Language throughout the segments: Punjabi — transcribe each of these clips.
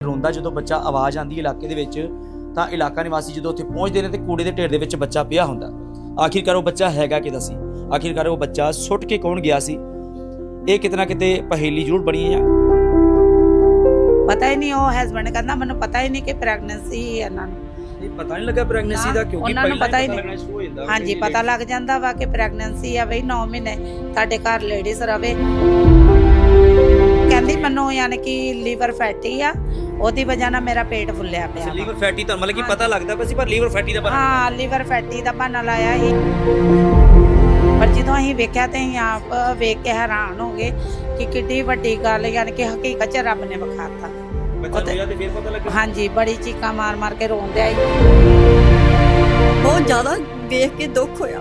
ਰੋਂਦਾ ਜਦੋਂ ਬੱਚਾ ਆਵਾਜ਼ ਆਂਦੀ ਇਲਾਕੇ ਦੇ ਵਿੱਚ ਤਾਂ ਇਲਾਕਾ ਨਿਵਾਸੀ ਜਦੋਂ ਉੱਥੇ ਪਹੁੰਚਦੇ ਨੇ ਤੇ ਕੂੜੇ ਦੇ ਢੇਰ ਦੇ ਵਿੱਚ ਬੱਚਾ ਪਿਆ ਹੁੰਦਾ। ਆਖਿਰਕਾਰ ਉਹ ਬੱਚਾ ਹੈਗਾ ਕਿਹਦਾ ਸੀ? ਆਖਿਰਕਾਰ ਉਹ ਬੱਚਾ ਸੁੱਟ ਕੇ ਕੌਣ ਗਿਆ ਸੀ? ਇਹ ਕਿਤਨਾ ਕਿਤੇ ਪਹੇਲੀ ਜ਼ਰੂਰ ਬਣੀ ਹੈ। ਪਤਾ ਹੀ ਨਹੀਂ ਉਹ ਹਸਬੰਡ ਕਹਿੰਦਾ ਮੈਨੂੰ ਪਤਾ ਹੀ ਨਹੀਂ ਕਿ ਪ੍ਰੈਗਨੈਂਸੀ ਹੈ ਇਹਨਾਂ ਨੂੰ। ਇਹ ਪਤਾ ਨਹੀਂ ਲੱਗਾ ਪ੍ਰੈਗਨੈਂਸੀ ਦਾ ਕਿਉਂਕਿ ਉਹਨਾਂ ਨੂੰ ਪਤਾ ਹੀ ਨਹੀਂ। ਹਾਂਜੀ ਪਤਾ ਲੱਗ ਜਾਂਦਾ ਵਾ ਕਿ ਪ੍ਰੈਗਨੈਂਸੀ ਆ ਬਈ 9 ਮਹੀਨੇ ਤੁਹਾਡੇ ਘਰ ਲੇਡੀਜ਼ ਰਵੇ। ਕਹਿੰਦੀ ਮੈਨੂੰ ਯਾਨੀ ਕਿ ਲੀਵਰ ਫੈਟੀ ਆ ਉਹਦੀ ਵਜ੍ਹਾ ਨਾਲ ਮੇਰਾ ਪੇਟ ਫੁੱਲਿਆ ਪਿਆ। ਲੀਵਰ ਫੈਟੀ ਤਾਂ ਮਤਲਬ ਕਿ ਪਤਾ ਲੱਗਦਾ ਪਿਆ ਸੀ ਪਰ ਲੀਵਰ ਫੈਟੀ ਦਾ ਪਤਾ ਹਾਂ ਲੀਵਰ ਫੈਟੀ ਦਾ ਬਹਾਨਾ ਲਾਇਆ ਸੀ। ਪਰ ਜਦੋਂ ਅਸੀਂ ਵੇਖਿਆ ਤੇ ਅਸੀਂ ਆਪ ਵੇਖ ਕੇ ਹੈਰਾਨ ਹੋ ਗਏ ਕਿ ਕਿੱਡੀ ਵੱਡੀ ਗੱਲ ਯਾਨੀ ਕਿ ਹਕੀਕਤ ਚ ਰੱਬ ਨੇ ਵਿਖਾਤਾ। ਬੱਚਾ ਹੋਇਆ ਤੇ ਫਿਰ ਪਤਾ ਲੱਗਾ ਹਾਂਜੀ ਬੜੀ ਚੀਕਾਂ ਮਾਰ ਮਾਰ ਕੇ ਰੋਂਦੇ ਆਈ ਬਹੁਤ ਜ਼ਿਆਦਾ ਵੇਖ ਕੇ ਦੁੱਖ ਹੋਇਆ।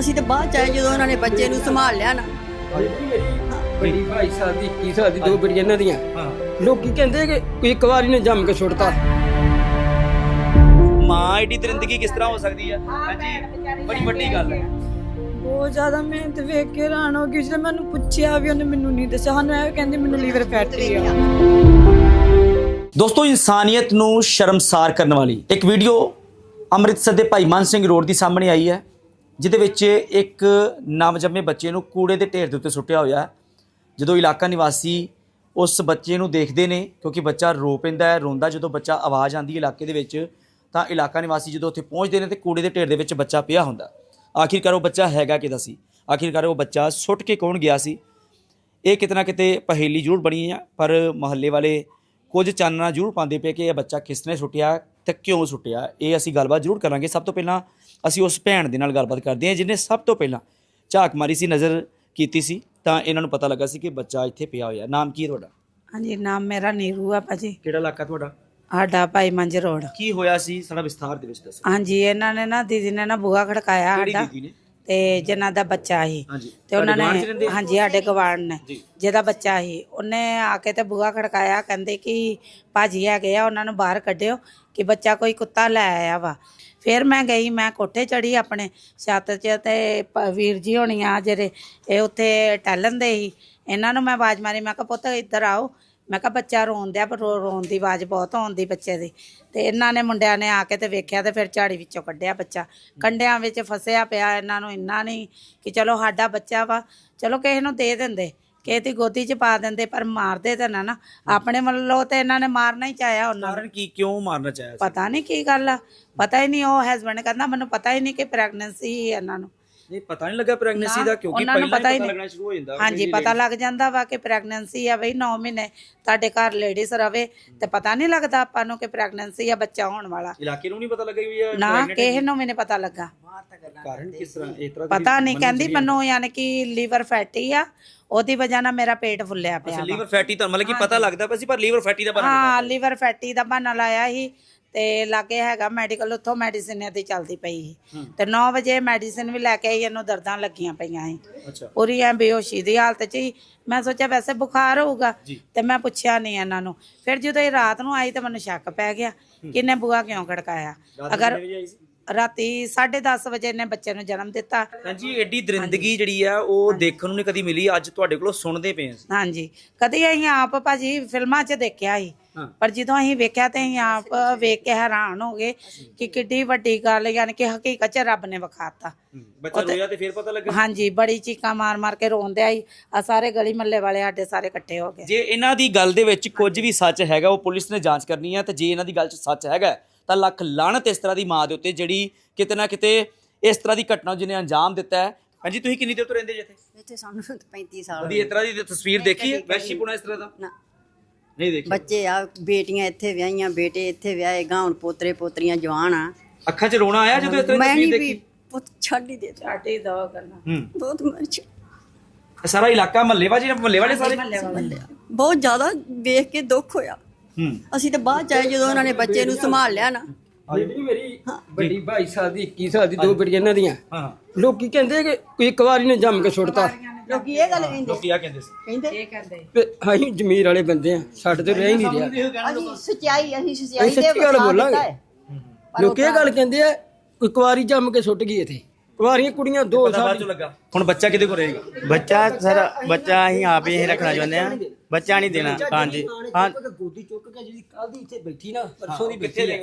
ਅਸੀਂ ਤਾਂ ਬਾਅਦ ਚ ਆਏ ਜਦੋਂ ਉਹਨਾਂ ਨੇ ਬੱਚੇ ਨੂੰ ਸੰਭਾਲ ਲਿਆ ਨਾ। ਬੜੀ ਭਾਈ ਸਾਲ ਦੀ 21 ਸਾਲ ਦੀ ਦੋ ਬੜੀਆਂ ਇਹਨਾਂ ਦੀਆਂ। ਹਾਂ। ਲੋਕੀ ਕਹਿੰਦੇ ਕਿ ਕੋਈ ਇੱਕ ਵਾਰੀ ਨੇ ਜੰਮ ਕੇ ਛੁੱਟਤਾ ਮਾਂ ਏਡੀ ਦਰਿੰਦਗੀ ਕਿਸ ਤਰ੍ਹਾਂ ਹੋ ਸਕਦੀ ਹੈ ਹਾਂਜੀ ਬੜੀ ਵੱਡੀ ਗੱਲ ਹੈ ਬਹੁਤ ਜ਼ਿਆਦਾ ਮਿਹਨਤ ਵੇਖ ਕੇ ਹੈਰਾਨ ਹੋ ਗਈ ਜਦੋਂ ਮੈਨੂੰ ਪੁੱਛਿਆ ਵੀ ਉਹਨੇ ਮੈਨੂੰ ਨਹੀਂ ਦੱਸਿਆ। ਸਾਨੂੰ ਇਹ ਕਹਿੰਦੀ ਮੈਨੂੰ ਲੀਵਰ ਫੈਟੀ ਆ। ਦੋਸਤੋ ਇਨਸਾਨੀਅਤ ਨੂੰ ਸ਼ਰਮਸਾਰ ਕਰਨ ਵਾਲੀ ਇੱਕ ਵੀਡੀਓ ਅੰਮ੍ਰਿਤਸਰ ਦੇ ਭਾਈ ਮਾਨ ਸਿੰਘ ਰੋਡ ਦੀ ਸਾਹਮਣੇ ਆਈ ਹੈ ਜਿਹਦੇ ਵਿੱਚ ਇੱਕ ਨਵਜੰਮੇ ਬੱਚੇ ਨੂੰ ਕੂੜੇ ਦੇ ਢੇਰ ਦੇ ਉੱਤੇ ਸੁੱਟਿਆ ਹੋਇਆ ਹੈ। ਜਦੋਂ ਇਲਾਕਾ ਨਿਵਾਸੀ ਉਸ ਬੱਚੇ ਨੂੰ ਦੇਖਦੇ ਨੇ, ਕਿਉਂਕਿ ਬੱਚਾ ਰੋ ਪੈਂਦਾ ਹੈ, ਰੋਂਦਾ ਜਦੋਂ ਬੱਚਾ ਆਵਾਜ਼ ਆਂਦੀ ਇਲਾਕੇ ਦੇ ਵਿੱਚ, ਤਾਂ ਇਲਾਕਾ ਨਿਵਾਸੀ ਜਦੋਂ ਉੱਥੇ ਪਹੁੰਚਦੇ ਨੇ ਤੇ ਕੂੜੇ ਦੇ ਢੇਰ ਦੇ ਵਿੱਚ ਬੱਚਾ ਪਿਆ ਹੁੰਦਾ। ਆਖਿਰਕਾਰ ਉਹ ਬੱਚਾ ਹੈਗਾ ਕਿਹਦਾ ਸੀ? ਆਖਿਰਕਾਰ ਉਹ ਬੱਚਾ ਸੁੱਟ ਕੇ ਕੌਣ ਗਿਆ ਸੀ? ਇਹ ਕਿਤਨਾ ਕਿਤੇ ਪਹੇਲੀ ਜ਼ਰੂਰ ਬਣੀ ਆ, ਪਰ ਮਹੱਲੇ ਵਾਲੇ ਕੁਝ ਚਾਨਣਾ ਜ਼ਰੂਰ ਪਾਉਂਦੇ ਪਏ ਕਿ ਇਹ ਬੱਚਾ ਕਿਸ ਨੇ ਸੁੱਟਿਆ ਤੇ ਕਿਉਂ ਸੁੱਟਿਆ? ਇਹ ਅਸੀਂ ਗੱਲਬਾਤ ਜ਼ਰੂਰ ਕਰਾਂਗੇ। ਸਭ ਤੋਂ ਪਹਿਲਾਂ ਅਸੀਂ ਉਸ ਭੈਣ ਦੇ ਨਾਲ ਗੱਲਬਾਤ ਕਰਦੇ ਹਾਂ ਜਿਹਨੇ ਸਭ ਤੋਂ ਪਹਿਲਾਂ ਝਾਕ ਮਾਰੀ ਸੀ ਨਜ਼ਰ ਕੀਤੀ ਸੀ ਤਾਂ ਇਹਨਾਂ ਨੂੰ ਪਤਾ ਲੱਗਾ ਸੀ ਕਿ ਬੱਚਾ ਇੱਥੇ ਪਿਆ ਹੋਇਆ। ਨਾਮ ਕੀ ਹੈ ਤੁਹਾਡਾ? ਹਾਂਜੀ ਨਾਮ ਮੇਰਾ ਨੀਰੂ ਆ ਭਾਜੀ। ਕਿਹੜਾ ਇਲਾਕਾ ਤੁਹਾਡਾ? ਸਾਡਾ ਭਾਈ ਮੰਜ ਰੋਡ। ਕੀ ਹੋਇਆ ਸੀ? ਸਾਡਾ ਵਿਸਥਾਰ ਦੇ ਵਿੱਚ ਦੱਸੋ। ਹਾਂਜੀ ਇਹਨਾਂ ਨੇ ਨਾ ਦੀਦੀ ਨੇ ਨਾ ਬੂਹਾ ਖੜਕਾਇਆ ਕਿਹੜੀ ਸਾਡਾ ਦੀਦੀ ਨੇ? ਤੇ ਜਿਨ੍ਹਾਂ ਦਾ ਬੱਚਾ ਸੀ। ਹਾਂਜੀ। ਤੇ ਉਹਨਾਂ ਤੁਹਾਡੇ ਗੁਆਂਢ 'ਚ ਨੇ? ਹਾਂਜੀ ਸਾਡੇ ਗਵਾਂਢ ਨੇ ਜੀ। ਜਿਹਦਾ ਬੱਚਾ ਸੀ। ਉਹਨੇ ਆ ਕੇ ਤੇ ਬੂਹਾ ਖੜਕਾਇਆ ਕਹਿੰਦੇ ਕਿ ਭਾਜੀ ਹੈਗੇ ਆ ਉਹਨਾਂ ਨੂੰ ਬਾਹਰ ਕੱਢਿਓ ਕਿ ਬੱਚਾ ਕੋਈ ਕੁੱਤਾ ਲੈ ਆਇਆ ਵਾ। ਫਿਰ ਮੈਂ ਗਈ, ਮੈਂ ਕੋਠੇ ਚੜੀ ਆਪਣੇ ਛੱਤ 'ਚ ਤੇ ਪ- ਵੀਰ ਜੀ ਹੋਣੀ ਆ ਜਿਹੜੇ ਇਹ ਉੱਥੇ ਟਹਿਲਣ ਦੇ ਸੀ, ਇਹਨਾਂ ਨੂੰ ਮੈਂ ਆਵਾਜ਼ ਮਾਰੀ, ਮੈਂ ਕਿਹਾ, ਪੁੱਤ ਇੱਧਰ ਆਓ। ਮੈਂ ਕਿਹਾ, ਬੱਚਾ ਰੋਣ ਦਿਆ ਪਰ ਰੋ- ਰੋਣ ਦੀ ਆਵਾਜ਼ ਬਹੁਤ ਆਉਂਦੀ ਬੱਚੇ ਦੀ। ਤੇ ਇਹਨਾਂ ਨੇ ਮੁੰਡਿਆਂ ਨੇ ਆ ਕੇ ਤੇ ਵੇਖਿਆ ਤੇ ਫਿਰ ਝਾੜੀ ਵਿੱਚੋਂ ਕੱਢਿਆ ਬੱਚਾ। ਕੰਡਿਆਂ ਵਿੱਚ ਫਸਿਆ ਪਿਆ ਇਹਨਾਂ ਨੂੰ ਇੰਨਾ ਨਹੀਂ ਕਿ ਚਲੋ ਸਾਡਾ ਬੱਚਾ ਵਾ, ਚਲੋ ਕਿਸੇ ਨੂੰ ਦੇ ਦਿੰਦੇ। ਦੀ ਗੋਦੀ 'ਚ ਪਾ ਦਿੰਦੇ ਪਰ ਮਾਰਦੇ ਤਾਂ ਨਾ ਨਾ। ਆਪਣੇ ਵੱਲੋਂ ਤੇ ਇਹਨਾਂ ਨੇ ਮਾਰਨਾ ਹੀ ਚਾਹਿਆ ਉਹਨਾਂ ਨੂੰ। ਕਾਰਨ ਕੀ ਕਿਉਂ ਮਾਰਨਾ ਚਾਹਿਆ ਸੀ? ਪਤਾ ਨਹੀਂ ਕੀ ਗੱਲ ਆ। ਪਤਾ ਹੀ ਨਹੀਂ ਉਹ ਹਸਬੰਡ ਕਹਿੰਦਾ ਮੈਨੂੰ ਪਤਾ ਹੀ ਨਹੀਂ ਕਿ ਪ੍ਰੈਗਨੈਂਸੀ ਹੈ ਇਹਨਾਂ ਨੂੰ। ਨਹੀਂ ਪਤਾ ਨਹੀਂ ਲੱਗਾ ਪ੍ਰੈਗਨੈਂਸੀ ਨਾ, ਦਾ ਕਿਉਂਕਿ ਪਹਿਲਾਂ ਪਤਾ ਹੀ ਪਤਾ ਨਹੀਂ। ਲੱਗਣਾ ਸ਼ੁਰੂ ਹੋ ਜਾਂਦਾ ਹਾਂਜੀ ਪਤਾ ਲੱਗ ਜਾਂਦਾ ਵਾ ਕਿ ਪ੍ਰੈਗਨੈਂਸੀ ਆ ਬਈ 9 ਮਹੀਨੇ ਤੁਹਾਡੇ ਘਰ ਲੇਡੀਜ਼ ਰਵੇ ਤੇ ਪਤਾ ਨਹੀਂ ਲੱਗਦਾ ਆਪਾਂ ਨੂੰ ਕਿ ਪ੍ਰੈਗਨੈਂਸੀ ਆ ਬੱਚਾ ਹੋਣ ਵਾਲਾ। ਇਲਾਕੇ ਨੂੰ ਨਹੀਂ ਪਤਾ ਲੱਗਾ ਵੀ ਇਹ ਨਾ। ਕਿਸੇ ਨੂੰ ਨਹੀਂ ਪਤਾ ਲੱਗਾ। ਕਾਰਨ ਕਿਸ ਤਰ੍ਹਾਂ? ਇਸ ਤਰ੍ਹਾਂ ਪਤਾ ਨਹੀਂ ਕਹਿੰਦੀ ਮੈਨੂੰ ਯਾਨੀ ਕਿ ਲੀਵਰ ਫੈਟੀ ਆ ਉਹਦੀ ਵਜ੍ਹਾ ਨਾਲ ਮੇਰਾ ਪੇਟ ਫੁੱਲਿਆ ਪਿਆ ਲੀਵਰ ਫੈਟੀ ਤਾਂ ਮਤਲਬ ਕਿ ਪਤਾ ਲੱਗਦਾ ਪਿਆ ਸੀ ਪਰ ਲੀਵਰ ਫੈਟੀ ਦਾ ਬਣਾ ਹਾਂ ਲੀਵਰ ਫੈਟੀ ਦਾ ਬਹਾਨਾ ਲਾਇਆ ਸੀ। ਤੇ ਲਾਗੇ ਹੈਗਾ ਮੈਡੀਕਲ ਉੱਥੋਂ ਮੈਡੀਸਿਨ ਇਹਦੀ ਚੱਲਦੀ ਪਈ ਸੀ। ਤੇ 9 ਵਜੇ ਮੈਡੀਸਿਨ ਵੀ ਲੈ ਕੇ ਆਈ ਇਹਨੂੰ ਦਰਦਾਂ ਲੱਗੀਆਂ ਪਈਆਂ ਸੀ। ਪੂਰੀ ਐ ਬੇਹੋਸ਼ੀ ਦੀ ਹਾਲਤ 'ਚ ਹੀ ਮੈਂ ਸੋਚਿਆ ਵੈਸੇ ਬੁਖਾਰ ਹੋਊਗਾ ਤੇ ਮੈਂ ਪੁੱਛਿਆ ਨਹੀਂ ਇਹਨਾਂ ਨੂੰ। ਫਿਰ ਜਦੋਂ ਇਹ ਰਾਤ ਨੂੰ ਆਈ ਤਾਂ ਮੈਨੂੰ ਸ਼ੱਕ ਪੈ ਗਿਆ ਕਿ ਇਹਨੇ ਬੂਆ ਕਿਉਂ ਖੜਕਾਇਆ? ਅਗਰ ਰਾਤੀ 10:30 ਵਜੇ ਇਹਨੇ ਬੱਚੇ ਨੂੰ ਜਨਮ ਦਿੱਤਾ। ਹਾਂਜੀ ਐਡੀ ਦਰਿੰਦਗੀ ਜਿਹੜੀ ਆ ਉਹ ਦੇਖਣ ਨੂੰ ਨਹੀਂ ਕਦੀ ਮਿਲੀ ਅੱਜ ਤੁਹਾਡੇ ਕੋਲੋਂ ਸੁਣਦੇ ਪਏ ਅਸੀਂ। ਹਾਂਜੀ। ਕਦੀ ਅਸੀਂ ਆਪ ਭਾਜੀ ਫਿਲਮਾਂ 'ਚ ਦੇਖਿਆ ਸੀ। ਪਰ ਜਦੋਂ ਅਸੀਂ ਵੇਖਿਆ ਤੇ ਅਸੀਂ ਆਪ ਵੇਖ ਕੇ ਹੈਰਾਨ ਹੋ ਗਏ ਕਿ ਕਿੱਡੀ ਵੱਡੀ ਗੱਲ ਯਾਨੀ ਕਿ ਹਕੀਕਤ 'ਚ ਰੱਬ ਨੇ ਵਿਖਾਤਾ। ਬੱਚਾ ਰੋਇਆ ਤੇ ਫਿਰ ਪਤਾ ਲੱਗਾ ਹਾਂਜੀ ਬੜੀ ਚੀਕਾਂ ਮਾਰ ਮਾਰ ਕੇ ਰੋਂਦੇ ਆਈ ਆ ਸਾਰੇ ਗਲੀ ਮੱਲੇ ਵਾਲੇ ਸਾਡੇ ਸਾਰੇ ਇਕੱਠੇ ਹੋ ਗਏ। ਜੇ ਇਹਨਾਂ ਦੀ ਗੱਲ ਦੇ ਵਿੱਚ ਕੁਝ ਵੀ ਸੱਚ ਹੈਗਾ ਉਹ ਪੁਲਿਸ ਨੇ ਜਾਂਚ ਕਰਨੀ ਹੈ ਤੇ ਜੇ ਇਹਨਾਂ ਦੀ ਗੱਲ 'ਚ ਸੱਚ ਹੈਗਾ ਤਾਂ ਲੱਖ ਲਾਹਨਤ ਇਸ ਤਰ੍ਹਾਂ ਦੀ ਮਾਂ ਦੇ ਉੱਤੇ ਜਿਹੜੀ ਕਿਤੇ ਨਾ ਕਿਤੇ ਇਸ ਤਰ੍ਹਾਂ ਦੀ ਘਟਨਾ ਜਿਹਨੇ ਅੰਜਾਮ ਦਿੱਤਾ ਹੈ। ਹਾਂਜੀ ਤੁਸੀਂ ਕਿੰਨੀ ਦੇਰ ਤੋਂ ਰਹਿੰਦੇ ਜੇ ਇੱਥੇ ਸਾਨੂੰ 35 ਸਾਲ ਕਦੀ ਇਸ ਤਰ੍ਹਾਂ ਦੀ ਤਸਵੀਰ ਦੇਖੀ ਹੈ? ਵੈਸ਼ੀਪੁਣਾ ਇਸ ਤਰ੍ਹਾਂ ਦਾ? ਨਾ। ਨਹੀਂ ਦੇਖੀ। ਬੱਚੇ ਆ ਬੇਟੀਆਂ ਇੱਥੇ ਵਿਆਹੀਆਂ ਬੇਟੇ ਇੱਥੇ ਵਿਆਹੇ ਗਾਂ ਹੁਣ ਪੋਤਰੇ ਪੋਤਰੀਆਂ ਜਵਾਨ ਆ। ਅੱਖਾਂ 'ਚ ਰੋਣਾ ਆਇਆ ਜਦੋਂ ਇਸ ਤਰ੍ਹਾਂ ਦੀ ਮੈਂ ਤਸਵੀਰ ਨਹੀਂ ਦੇਖੀ? ਵੀ ਪੁੱਤ ਛੱਡ ਹੀ ਦੇ। ਸਾਡੀ ਦੋ ਕਰਨਾ ਹੂੰ। ਬਹੁਤ ਮਰਚ ਸਾਰਾ ਇਲਾਕਾ ਮਹੱਲੇ ਵਾਜੀ ਮਹੱਲੇ ਵਾਲੇ ਸਾਰੇ? ਬਹੁਤ ਜ਼ਿਆਦਾ ਵੇਖ ਕੇ ਦੁੱਖ ਹੋਇਆ। ਹੂੰ ਅਸੀਂ ਤਾਂ ਬਾਅਦ ਚ ਆਏ ਜਦੋਂ ਉਹਨਾਂ ਨੇ ਬੱਚੇ ਨੂੰ ਸੰਭਾਲ ਲਿਆ ਨਾ। ਜਿਹੜੀ ਮੇਰੀ ਬੜੀ ਭਾਈ ਸਾਲ ਦੀ 21 ਸਾਲ ਦੀ ਦੋ ਬੜੀਆਂ ਇਹਨਾਂ ਦੀਆਂ। ਹਾਂ। ਲੋਕੀ ਕਹਿੰਦੇ ਕਿ ਕੋਈ ਇੱਕ ਵਾਰੀ ਨੇ ਜੰਮ ਕੇ ਛੁੱਟਤਾ ਲੋਕੀ ਇਹ ਗੱਲ ਕਹਿੰਦੇ। ਲੋਕੀ ਆ ਕਹਿੰਦੇ ਸੀ। ਕਹਿੰਦੇ। ਇਹ ਕਹਿੰਦੇ ਤੇ ਅਸੀਂ ਜ਼ਮੀਰ ਵਾਲੇ ਬੰਦੇ ਆ ਸਾਡੇ ਤੋਂ ਰਹਿ ਹੀ ਨਹੀਂ ਰਿਹਾ। ਅਸੀਂ ਸੱਚਾਈ ਅਸੀਂ ਸੱਚਾਈ ਦੇ ਸੱਚੀ ਗੱਲ ਬੋਲਾਂਗੇ। ਲੋਕੀ ਇਹ ਗੱਲ ਕਹਿੰਦੇ ਆ ਕੋਈ ਕੁਵਾਰੀ ਜੰਮ ਕੇ ਸੁੱਟ ਗਈ ਇੱਥੇ। ਕੁਵਾਰੀਆਂ ਕੁੜੀਆਂ ਦੋ ਸਾਲ ਚੋਂ ਲੱਗਾ। ਹੁਣ ਬੱਚਾ ਕਿਹਦੇ ਕੋਲ ਰਹੇਗਾ? ਬੱਚਾ ਸਰ ਬੱਚਾ ਅਸੀਂ ਆਪ ਹੀ ਰੱਖਣਾ ਚਾਹੁੰਦੇ ਆ। ਬੱਚਾ ਨਹੀਂ ਦੇਣਾ। ਹਾਂਜੀ। ਹਾਂ। ਗੋਦੀ ਚੁੱਕ ਕੇ ਜਿਹੜੀ ਕੱਲ ਦੀ ਇੱਥੇ ਬੈਠੀ ਨਾ ਪਰਸੋਂ ਦੀ ਬੈਠੀ ਹੈ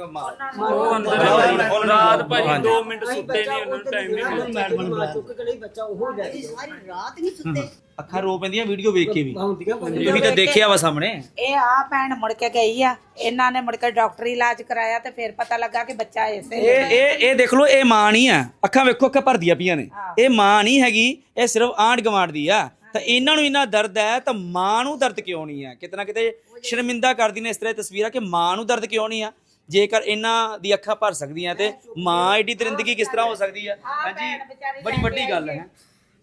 ਰਾਤ ਭਾਜੀ 2 ਮਿੰਟ ਸੁੱਤੇ ਨਹੀਂ ਉਹਨਾਂ ਟਾਈਮ ਨਹੀਂ ਚੁੱਕ ਕੇ ਨਹੀਂ ਬੱਚਾ ਉਹ ਗਿਆ। ਸਾਰੀ ਰਾਤ ਨਹੀਂ ਸੁੱਤੇ? ਅੱਖਾਂ ਰੋ ਪੈਂਦੀਆਂ ਵੀਡੀਓ ਵੇਖ ਕੇ ਵੀ। ਤੁਸੀਂ ਤਾਂ ਦੇਖਿਆ ਵਾ ਸਾਹਮਣੇ। ਇਹ ਆ ਭੈਣ ਮੁੜ ਕੇ ਗਈ ਆ। ਇਹਨਾਂ ਨੇ ਮੁੜ ਕੇ ਡਾਕਟਰੀ ਇਲਾਜ ਕਰਾਇਆ ਤੇ ਫਿਰ ਪਤਾ ਲੱਗਾ ਕਿ ਬੱਚਾ ਇਸੇ ਇਹ ਇਹ ਇਹ ਦੇਖ ਲਓ ਇਹ ਮਾਂ ਨਹੀਂ ਆ। ਅੱਖਾਂ ਵੇਖੋ ਅੱਖਾਂ ਭਰਦੀਆਂ ਪਈਆਂ ਨੇ। ਇਹ ਮਾਂ ਨਹੀਂ ਹੈਗੀ ਇਹ ਸਿਰਫ ਆਂਢ ਗਵਾਂਢ ਦੀ ਆ। ਤਾਂ ਇਹਨਾਂ ਨੂੰ ਇੰਨਾ ਦਰਦ ਹੈ ਤਾਂ ਮਾਂ ਨੂੰ ਦਰਦ ਕਿਉਂ ਨਹੀਂ ਹੈ? ਕਿਤੇ ਨਾ ਕਿਤੇ ਸ਼ਰਮਿੰਦਾ ਕਰਦੀ ਨੇ ਇਸ ਤਰ੍ਹਾਂ ਦੀ ਤਸਵੀਰਾਂ ਕਿ ਮਾਂ ਨੂੰ ਦਰਦ ਕਿਉਂ ਨਹੀਂ ਆ ਜੇਕਰ ਇਹਨਾਂ ਦੀ ਅੱਖਾਂ ਭਰ ਸਕਦੀਆਂ ਤੇ ਮਾਂ ਏਡੀ ਦਰਿੰਦਗੀ ਕਿਸ ਤਰ੍ਹਾਂ ਹੋ ਸਕਦੀ ਹੈ? ਹਾਂਜੀ ਬੜੀ ਵੱਡੀ ਗੱਲ ਹੈ।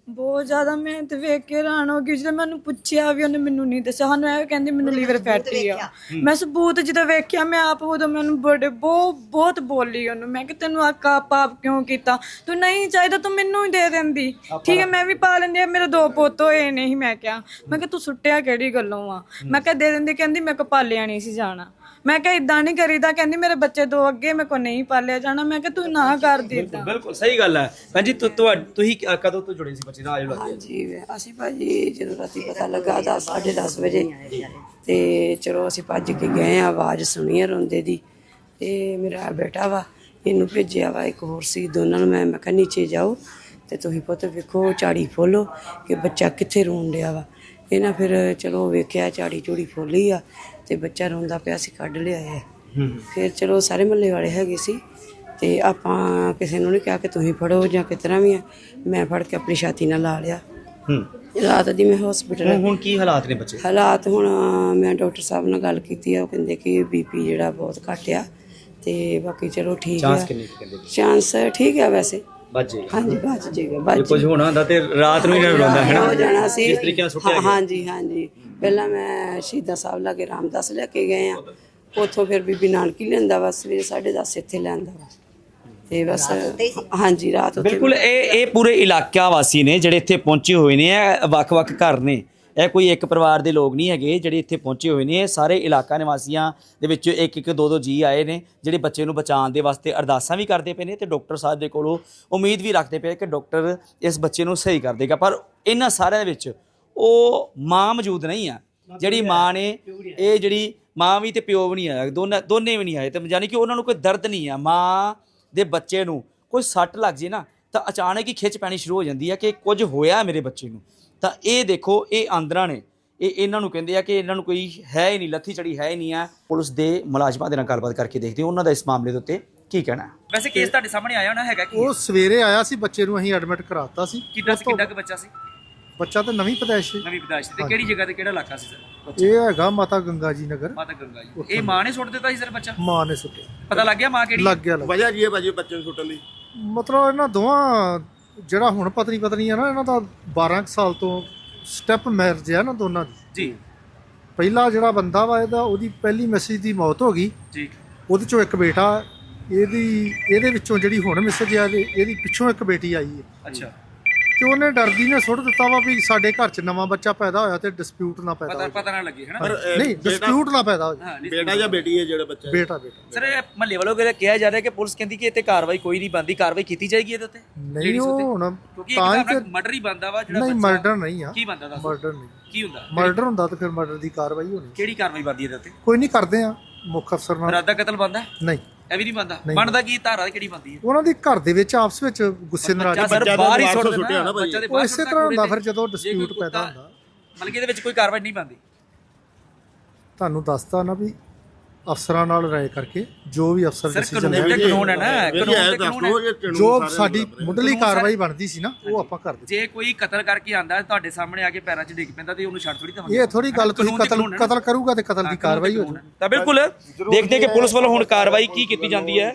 ਬਹੁਤ ਜ਼ਿਆਦਾ ਮਿਹਨਤ ਵੇਖ ਕੇ ਹੈਰਾਨ ਹੋ ਗਈ ਜਦੋਂ ਮੈਨੂੰ ਪੁੱਛਿਆ ਵੀ ਉਹਨੇ ਮੈਨੂੰ ਨਹੀਂ ਦੱਸਿਆ। ਸਾਨੂੰ ਇਹ ਕਹਿੰਦੀ ਮੈਨੂੰ ਲੀਵਰ ਫੈਟੀ ਆ। ਮੈਂ ਸਬੂਤ ਜਦੋਂ ਵੇਖਿਆ ਮੈਂ ਆਪ ਉਦੋਂ ਮੈਨੂੰ ਬੜੇ ਬਹੁਤ ਬਹੁਤ ਬੋਲੀ ਉਹਨੂੰ। ਮੈਂ ਕਿ ਤੈਨੂੰ ਆ ਕਾ ਪਾਪ ਕਿਉਂ ਕੀਤਾ? ਤੂੰ ਨਹੀਂ ਚਾਹੀਦਾ ਤੂੰ ਮੈਨੂੰ ਹੀ ਦੇ ਦਿੰਦੀ। ਠੀਕ ਹੈ ਮੈਂ ਵੀ ਪਾ ਲੈਂਦੀ ਆ ਮੇਰੇ ਦੋ ਪੁੱਤ ਹੋਏ ਨਹੀਂ ਮੈਂ ਕਿਹਾ। ਮੈਂ ਕਿ ਤੂੰ ਸੁੱਟਿਆ ਕਿਹੜੀ ਗੱਲੋਂ ਆ? ਮੈਂ ਕਿਹਾ ਦੇ ਦਿੰਦੀ ਕਹਿੰਦੀ ਮੈਂ ਕੋ ਪਾਲਿਆ ਨਹੀਂ ਸੀ ਜਾਣਾ। ਮੈਂ ਕਿਹਾ ਇਦਾਂ ਨਹੀਂ ਕਰੀਦਾ ਕਹਿੰਦੀ ਮੇਰੇ ਬੱਚੇ ਦੋ ਅੱਗੇ ਮੇਰੇ ਕੋ ਨਹੀਂ ਪਾਲਿਆ ਜਾਣਾ। ਮੈਂ ਕਿਹਾ ਤੂੰ ਨਾ ਕਰਦੀ ਏਦਾਂ ਬਿਲਕੁਲ ਸਹੀ ਗੱਲ ਹੈ। ਭੈਣ ਜੀ ਤੁ- ਤੁਹਾ- ਤੁਸੀਂ ਕ- ਕਦੋਂ ਤੋਂ ਜੁੜੇ ਸੀ ਬੱਚੇ ਨਾਲ? ਆਜੋ ਲੱਗੇ ਹਾਂਜੀ ਅਸੀਂ ਭਾਜੀ ਜਦੋਂ ਰਾਤੀ ਪਤਾ ਲੱਗਾ ਦਸ ਸਾਢੇ ਦਸ ਵਜੇ ਤੇ ਚਲੋ ਅਸੀਂ ਭੱਜ ਕੇ ਗਏ ਆ ਆਵਾਜ਼ ਸੁਣੀ ਆ ਰੋਂਦੇ ਦੀ। ਤੇ ਮੇਰਾ ਬੇਟਾ ਵਾ ਇਹਨੂੰ ਭੇਜਿਆ ਵਾ ਇੱਕ ਹੋਰ ਸੀ ਦੋਨਾਂ ਨੂੰ। ਮੈਂ ਮੈਂ ਕਿਹਾ ਨੀਚੇ ਜਾਓ ਤੇ ਤੁਸੀਂ ਪੁੱਤ ਵੇਖੋ ਝਾੜੀ ਫੋਲੋ ਕਿ ਬੱਚਾ ਕਿੱਥੇ ਰੋਣ ਡਿਆ ਵਾ? ਇਹਨਾਂ ਫਿਰ ਚਲੋ ਵੇਖਿਆ ਝਾੜੀ ਝੂੜੀ ਫੋਲੀ ਆ। ਤੇ ਬੱਚਾ ਰੋਂਦਾ ਪਿਆ ਸੀ ਕੱਢ ਲਿਆ ਹੈ। ਫਿਰ ਚਲੋ ਸਾਰੇ ਮੱਲੇ ਵਾਲੇ ਹੈਗੇ ਸੀ ਤੇ ਆਪਾਂ ਕਿਸੇ ਨੂੰ ਨਹੀਂ ਕਿਹਾ ਕਿ ਤੁਸੀਂ ਫੜੋ ਜਾਂ ਤਰ੍ਹਾਂ ਵੀ ਆ ਮੈਂ ਫੜ ਕੇ ਆਪਣੀ ਛਾਤੀ ਨਾਲ ਲਾ ਲਿਆ। ਹੂੰ। ਰਾਤ ਦੀ ਮੈਂ ਹਸਪੀਟਲ ਹੁਣ ਕੀ ਹਾਲਾਤ ਨੇ ਬੱਚੇ? ਹਾਲਾਤ ਹੁਣ ਮੈਂ ਡਾਕਟਰ ਸਾਹਿਬ ਨਾਲ ਗੱਲ ਕੀਤੀ ਆ ਉਹ ਕਹਿੰਦੇ ਕਿ ਬੀਪੀ ਜਿਹੜਾ ਬਹੁਤ ਘੱਟ ਆ ਤੇ ਬਾਕੀ ਚਲੋ ਠੀਕ ਆ। ਚਾਂਸ ਕਿੰਨੇ ਕਹਿੰਦੇ ਚਾਂਸ ਠੀਕ ਆ ਵੈਸੇ। ਬੱਜੇ ਹਾਂਜੀ ਬਚ ਜੇਗਾ ਜੇ ਬਚ ਕੁਝ ਹੋਣਾ ਹੁੰਦਾ ਤੇ ਰਾਤ ਨੂੰ ਹੀ ਰੋਂਦਾ ਹੈ ਹੋ ਨਾ? ਜਾਣਾ ਸੀ। ਜਿਸ ਤਰੀਕੇ ਨਾਲ ਸੁੱਟਿਆ ਹਾਂ- ਹਾਂਜੀ ਹਾਂਜੀ। ਪਹਿਲਾਂ ਮੈਂ ਸ਼ਹੀਦਾਂ ਸਾਹਿਬ ਲਾਗੇ ਰਾਮਦਾਸ ਲੈ ਕੇ ਗਏ ਆ। ਉੱਥੋਂ ਫਿਰ ਬੀਬੀ ਨਾਨਕੀ ਲੈਂਦਾ ਵਾ ਸਵੇਰੇ 10:30 ਇੱਥੇ ਲੈਂਦਾ ਵਾ। ਤੇ ਬਸ ਹਾਂਜੀ ਰਾਤ ਉੱਥੇ ਬਿਲਕੁਲ ਇਹ ਇਹ ਪੂਰੇ ਇਲਾਕਾ ਵਾਸੀ ਨੇ ਜਿਹੜੇ ਇੱਥੇ ਪਹੁੰਚੇ ਹੋਏ ਨੇ ਇਹ ਵੱਖ-ਵੱਖ ਘਰ ਨੇ। ਇਹ ਕੋਈ ਇੱਕ ਪਰਿਵਾਰ ਦੇ ਲੋਕ ਨਹੀਂ ਹੈਗੇ ਜਿਹੜੇ ਇੱਥੇ ਪਹੁੰਚੇ ਹੋਏ ਨੇ। ਇਹ ਸਾਰੇ ਇਲਾਕਾ ਨਿਵਾਸੀਆਂ ਦੇ ਵਿੱਚ ਇੱਕ ਇੱਕ ਦੋ ਦੋ ਜੀ ਆਏ ਨੇ ਜਿਹੜੇ ਬੱਚੇ ਨੂੰ ਬਚਾਉਣ ਦੇ ਵਾਸਤੇ ਅਰਦਾਸਾਂ ਵੀ ਕਰਦੇ ਪਏ ਨੇ ਤੇ ਡਾਕਟਰ ਸਾਹਿਬ ਦੇ ਕੋਲੋਂ ਉਮੀਦ ਵੀ ਰੱਖਦੇ ਪਏ ਕਿ ਡਾਕਟਰ ਇਸ ਬੱਚੇ ਨੂੰ ਸਹੀ ਕਰ ਦੇਗਾ। ਪਰ ਇਹਨਾਂ ਸਾਰਿਆਂ ਦੇ ਵਿੱਚ ਉਹ ਮਾਂ ਮੌਜੂਦ ਨਹੀਂ ਆ। ਜਿਹੜੀ ਮਾਂ ਨੇ ਇਹ ਜਿਹੜੀ ਮਾਂ ਵੀ ਤੇ ਪਿਓ ਵੀ ਨਹੀਂ ਆਇਆ ਦੋਨੇ ਦੋਨੇ ਵੀ ਨਹੀਂ ਆਏ। ਤੇ ਯਾਨੀ ਕਿ ਉਹਨਾਂ ਨੂੰ ਕੋਈ ਦਰਦ ਨਹੀਂ ਆ। ਮਾਂ ਦੇ ਬੱਚੇ ਨੂੰ ਕੋਈ ਸੱਟ ਲੱਗ ਜੇ ਨਾ ਤਾਂ ਅਚਾਨਕ ਹੀ ਖਿੱਚ ਪੈਣੀ ਸ਼ੁਰੂ ਹੋ ਜਾਂਦੀ ਹੈ ਕਿ ਕੁਝ ਹੋਇਆ ਮੇਰੇ ਬੱਚੇ ਨੂੰ। ਤਾਂ ਇਹ ਦੇਖੋ ਇਹ ਆਂਦਰਾਂ ਨੇ। ਇਹ ਇਹਨਾਂ ਨੂੰ ਕਹਿੰਦੇ ਆ ਕਿ ਇਹਨਾਂ ਨੂੰ ਕੋਈ ਹੈ ਹੀ ਨਹੀਂ ਲੱਥੀ ਚੜੀ ਹੈ ਹੀ ਨਹੀਂ ਆ। ਪੁਲਿਸ ਦੇ ਮੁਲਾਜ਼ਮਾਂ ਦੇ ਨਾਲ ਗੱਲਬਾਤ ਕਰਕੇ ਦੇਖਦੇ ਹਾਂ। ਉਹਨਾਂ ਦਾ ਇਸ ਮਾਮਲੇ ਦੇ ਉੱਤੇ ਕੀ ਕਹਿਣਾ ਵੈਸੇ ਕੇਸ ਤੁਹਾਡੇ ਸਾਹਮਣੇ ਆਇਆ ਹੋਣਾ ਹੈਗਾ ਉਹ ਸਵੇਰੇ ਆਇਆ ਸੀ ਬੱਚੇ ਨੂੰ ਅਸੀਂ ਐਡਮਿਟ ਕਰਾਤਾ ਸੀ। ਕਿੰਨਾ ਕਿੰਨਾ ਕੁ ਬੱਚਾ ਸੀ? ਬੱਚਾ ਤਾਂ ਨਵੀਂ ਪਦਾਇਸ਼ ਹੈ। ਨਵੀਂ ਵਿਦਾਇਸ਼ ਤੇ ਕਿਹੜੀ ਜਗ੍ਹਾ ਤੇ ਕਿਹੜਾ ਇਲਾਕਾ ਸੀ ਸਰ? ਇਹ ਹੈਗਾ ਮਾਤਾ ਗੰਗਾ ਜੀ ਨਗਰ। ਮਾਤਾ ਗੰਗਾ ਜੀ। ਇਹ ਮਾਂ ਨੇ ਸੁੱਟ ਦਿੱਤਾ ਸੀ ਸਰ ਬੱਚਾ? ਮਾਂ ਨੇ ਸੁੱਟਿਆ। ਪਤਾ ਲੱਗ ਗਿਆ ਮਾਂ ਕਿਹੜੀ ਲੱਗ ਗਿਆ ਲੱਗ ਵਜ੍ਹਾ ਕੀ ਹੈ ਭਾਜੀ ਬੱਚੇ ਨੂੰ ਸੁੱਟਣ ਦੀ ਮਤਲਬ ਇਹਨਾਂ ਦੋਵਾਂ ਜਿਹੜਾ ਹੁਣ ਪਤਨੀ ਪਤਨੀ ਆ ਨਾ ਇਹਨਾਂ ਦਾ 12 ਕੁ ਸਾਲ ਤੋਂ ਸਟੈਪ ਮੈਰਿਜ ਆ ਨਾ ਦੋਨਾਂ ਦੀ। ਜੀ। ਪਹਿਲਾ ਜਿਹੜਾ ਬੰਦਾ ਵਾ ਇਹਦਾ ਉਹਦੀ ਪਹਿਲੀ ਮੈਸੇਜ ਦੀ ਮੌਤ ਹੋ ਗਈ। ਜੀ। ਉਹਦੇ ਚੋਂ ਇੱਕ ਬੇਟਾ ਇਹਦੀ ਇਹਦੇ ਵਿੱਚੋਂ ਜਿਹੜੀ ਹੁਣ ਮੈਸੇਜ ਆ ਇਹਦੀ ਇਹਦੀ ਪਿੱਛੋਂ ਇੱਕ ਬੇਟੀ ਆਈ ਹੈ। ਅੱਛਾ। ਤੇ ਉਹਨੇ ਡਰਦੀ ਨੇ ਸੁੱਟ ਦਿੱਤਾ ਵਾ ਵੀ ਸਾਡੇ ਘਰ 'ਚ ਨਵਾਂ ਬੱਚਾ ਪੈਦਾ ਹੋਇਆ ਤੇ ਡਿਸਪਿਊਟ ਨਾ ਪੈਦਾ ਪਤਾ ਹੋ ਪਤਾ ਨਾ ਲੱਗੇ ਹਨਾ? ਜਾਏ। ਨਹੀਂ ਡਿਸਪਿਊਟ ਨਾ ਪੈਦਾ ਹੋ। ਹਾਂ ਬੇਟਾ ਜਾਂ ਬੇਟੀ ਹੈ ਜਿਹੜਾ ਬੱਚਾ ਬੇਟਾ ਬੇਟਾ। ਸਰ ਇਹ ਮਹੱਲੇ ਵੱਲੋਂ ਕਿਹਾ ਕਿਹਾ ਜਾ ਰਿਹਾ ਕਿ ਪੁਲਿਸ ਕਹਿੰਦੀ ਕਿ ਇੱਥੇ ਕਾਰਵਾਈ ਕੋਈ ਨਹੀਂ ਬੰਦੀ ਕਾਰਵਾਈ ਕੀਤੀ ਜਾਏਗੀ ਇਹਦੇ ਉੱਤੇ? ਨਹੀਂ ਉਹ? ਹੁਣ ਕਿਉਂਕਿ ਤਾਂ ਹੀ ਇੱਕ ਤੇ ਮਰਡਰ ਹੀ ਬੰਦਾ ਵਾ ਜਿਹੜਾ ਨਹੀਂ ਮਰਡਰ ਨਹੀਂ ਆ। ਕੀ ਬੰਦਾ ਦੱਸੋ? ਮਰਡਰ ਨਹੀਂ। ਕੀ ਹੁੰਦਾ? ਮਰਡਰ ਹੁੰਦਾ ਤਾਂ ਫਿਰ ਮਰਡਰ ਦੀ ਕਾਰਵਾਈ ਹੋਣੀ। ਕਿਹੜੀ ਕਾਰਵਾਈ ਬੰਦੀ ਇਹਦੇ ਉੱਤੇ? ਕੋਈ ਨਹੀਂ ਕਰਦੇ ਆ। ਮੁੱਖ ਅਫਸਰ ਨਾਲ। ਇਰਾਦਾ ਕਤਲ ਬੰਦਾ ਨਹੀਂ। ਇਹ ਵੀ ਨਹੀਂ ਬੰਦਾ ਨਹੀਂ। ਬਣਦਾ ਕੀ ਧਾਰਾ ਕਿਹੜੀ ਬੰਦੀ ਹੈ ਉਹਨਾਂ ਦੀ ਘਰ ਦੇ ਵਿੱਚ ਆਪਸ ਵਿੱਚ ਗੁੱਸੇ ਨਾਰਾਜ਼ੀ ਬਾਹਰ ਹੀ ਸੁੱਟ ਸੁੱਟਿਆ ਨਾ ਭਾਈ। ਉਹ ਇਸੇ ਤਰ੍ਹਾਂ ਹੁੰਦਾ ਕੂੜੇ ਫਿਰ ਜਦੋਂ ਤੇ। ਜੇ ਕੋਈ dispute ਪੈਦਾ ਕੁੱਤਾ- ਹੁੰਦਾ। ਮਤਲਬ ਕਿ ਇਹਦੇ ਵਿੱਚ ਕੋਈ ਕਾਰਵਾਈ ਨਹੀਂ ਬੰਦੀ ਤੁਹਾਨੂੰ ਦੱਸਦਾ ਨਾ ਵੀ ਅਫਸਰਾਂ ਨਾਲ ਰਾਏ ਕਰਕੇ ਜੋ ਵੀ ਅਫਸਰ ਸਰ ਡਿਸੀਜਨ ਕਾਨੂੰਨ ਤੇ ਕਾਨੂੰਨ ਹੈ ਨਾ ਕਾਨੂੰਨ ਤੇ ਕਾਨੂੰਨ ਹੈ। ਜੋ ਸਾਡੀ ਮੁੱਢਲੀ ਕਾਰਵਾਈ ਬਣਦੀ ਸੀ ਨਾ ਉਹ ਆਪਾਂ ਕਰਦੇ ਜੇ ਕੋਈ ਕਤਲ ਕਰਕੇ ਆਂਦਾ ਤੁਹਾਡੇ ਸਾਹਮਣੇ ਆ ਕੇ ਪੈਰਾਂ 'ਚ ਡਿੱਗ ਪੈਂਦਾ ਤੇ ਉਹਨੂੰ ਛੱਡ ਥੋੜੀ ਦਵਾਂਗੇ। ਇਹ ਥੋੜੀ ਗੱਲ ਤੁਸੀਂ ਤੇ ਕਤਲ। ਕਤਲ ਕਰੂਗਾ ਤੇ ਕਤਲ ਦੀ ਕਾਰਵਾਈ ਹੋ ਜਾਊ ਤਾਂ ਬਿਲਕੁਲ ਦੇਖਦੇ ਕਿ ਪੁਲਿਸ ਵੱਲੋਂ ਹੁਣ ਕਾਰਵਾਈ ਕੀ ਕੀਤੀ ਜਾਂਦੀ ਹੈ।